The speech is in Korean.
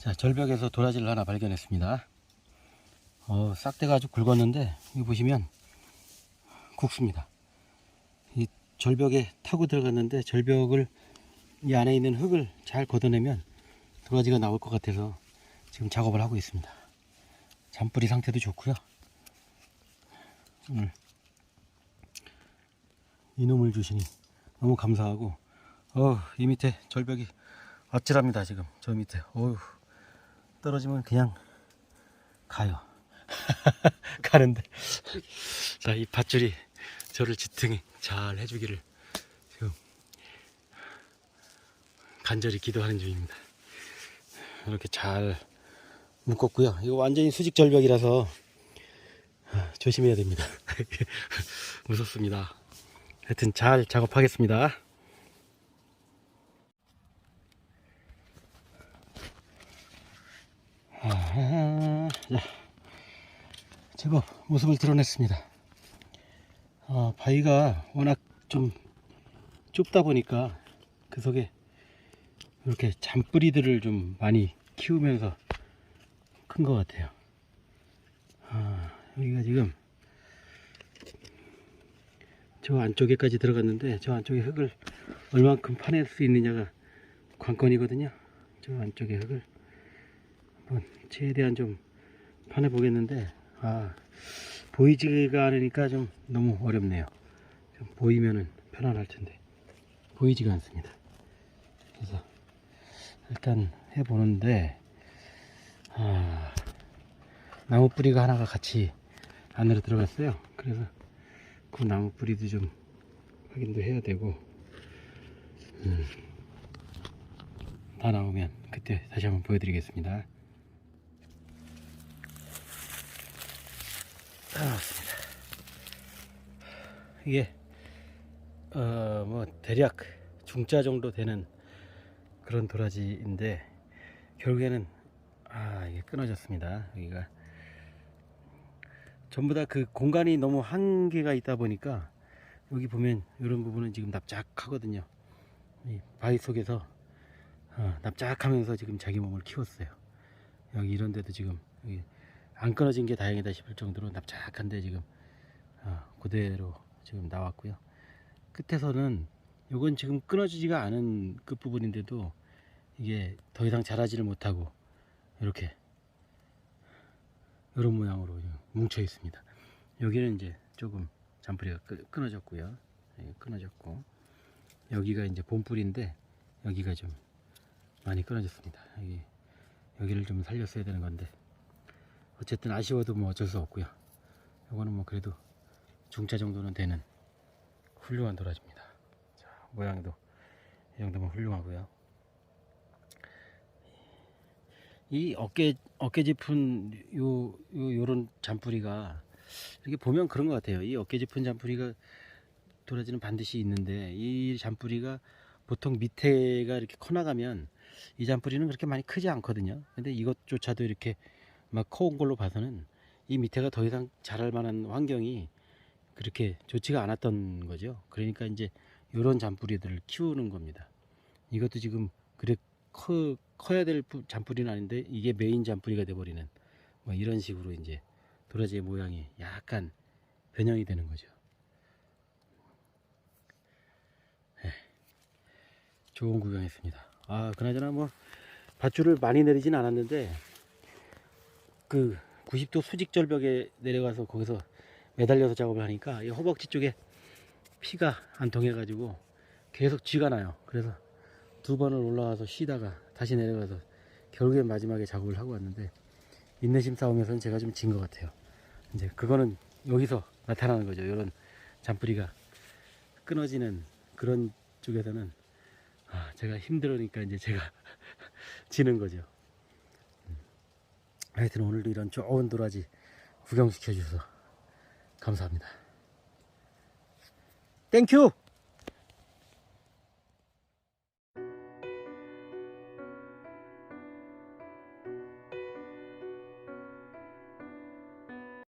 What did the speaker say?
자, 절벽에서 도라지를 하나 발견했습니다. 어, 싹대가 아주 굵었는데, 여기 보시면 국수입니다. 이 절벽에 타고 들어갔는데, 절벽을 이 안에 있는 흙을 잘 걷어내면 도라지가 나올 것 같아서 지금 작업을 하고 있습니다. 잔뿌리 상태도 좋고요. 오늘 이놈을 주시니 너무 감사하고, 어, 이 밑에 절벽이 아찔합니다, 지금. 저 밑에. 어휴. 떨어지면 그냥 가요. 가는데. 자, 이 밧줄이 저를 지탱 잘 해주기를 지금 간절히 기도하는 중입니다. 이렇게 잘 묶었고요. 이거 완전히 수직 절벽이라서 아, 조심해야 됩니다. 무섭습니다. 하여튼 잘 작업하겠습니다. 자, 제법 모습을 드러냈습니다. 아, 바위가 워낙 좀 좁다 보니까 그 속에 이렇게 잔뿌리들을 좀 많이 키우면서 큰 것 같아요. 아, 여기가 지금 저 안쪽에까지 들어갔는데 저 안쪽에 흙을 얼만큼 파낼 수 있느냐가 관건이거든요. 저 안쪽에 흙을 한번 최대한 좀 파내 보겠는데 아 보이지가 않으니까 좀 너무 어렵네요. 좀 보이면은 편안할 텐데 보이지가 않습니다. 그래서 일단 해보는데 아, 나무 뿌리가 하나가 같이 안으로 들어갔어요. 그래서 그 나무 뿌리도 좀 확인도 해야 되고 음, 다 나오면 그때 다시 한번 보여드리겠습니다. 나왔습니다. 이게 어 뭐 대략 중자 정도 되는 그런 도라지인데 결국에는 아 이게 끊어졌습니다. 여기가 전부 다 그 공간이 너무 한계가 있다 보니까 여기 보면 이런 부분은 지금 납작하거든요. 이 바위 속에서 어, 납작하면서 지금 자기 몸을 키웠어요. 여기 이런 데도 지금 안 끊어진 게 다행이다 싶을 정도로 납작한데 지금 어, 그대로 지금 나왔고요. 끝에서는 이건 지금 끊어지지가 않은 끝 부분인데도 이게 더 이상 자라지를 못하고 이렇게 이런 모양으로 뭉쳐 있습니다. 여기는 이제 조금 잔뿌리가 끄- 끊어졌고요. 예, 끊어졌고 여기가 이제 본뿌리인데 여기가 좀 많이 끊어졌습니다. 여기 여기를 좀 살렸어야 되는 건데 어쨌든 아쉬워도 뭐 어쩔 수 없고요. 이거는 뭐 그래도 중차 정도는 되는 훌륭한 도라지입니다. 자, 모양도 이 정도면 훌륭하고요. 이 어깨 어깨 짚은 요, 요 요런 잔뿌리가 이렇게 보면 그런 것 같아요. 이 어깨 짚은 잔뿌리가 도라지는 반드시 있는데 이 잔뿌리가 보통 밑에가 이렇게 커 나가면 이 잔뿌리는 그렇게 많이 크지 않거든요. 근데 이것조차도 이렇게 막 커온 걸로 봐서는 이 밑에가 더 이상 자랄 만한 환경이 그렇게 좋지가 않았던 거죠. 그러니까 이제 이런 잔뿌리들을 키우는 겁니다. 이것도 지금 그래 커, 커야 될 부- 잔뿌리는 아닌데 이게 메인 잔뿌리가 돼버리는 뭐 이런 식으로 이제 도라지의 모양이 약간 변형이 되는 거죠. 예. 좋은 구경했습니다. 아, 그나저나 뭐 밧줄을 많이 내리진 않았는데 그 90도 수직 절벽에 내려가서 거기서 매달려서 작업을 하니까 이 허벅지 쪽에 피가 안 통해 가지고 계속 쥐가 나요. 그래서 두 번을 올라가서 쉬다가 다시 내려가서 결국엔 마지막에 작업을 하고 왔는데 인내심 싸움에서는 제가 좀 진 것 같아요. 이제 그거는 여기서 나타나는 거죠. 이런 잔뿌리가 끊어지는 그런 쪽에서는 아, 제가 힘들으니까 이제 제가 지는 거죠. 음. 하여튼 오늘도 이런 좋은 도라지 구경시켜 주셔서 감사합니다. 땡큐!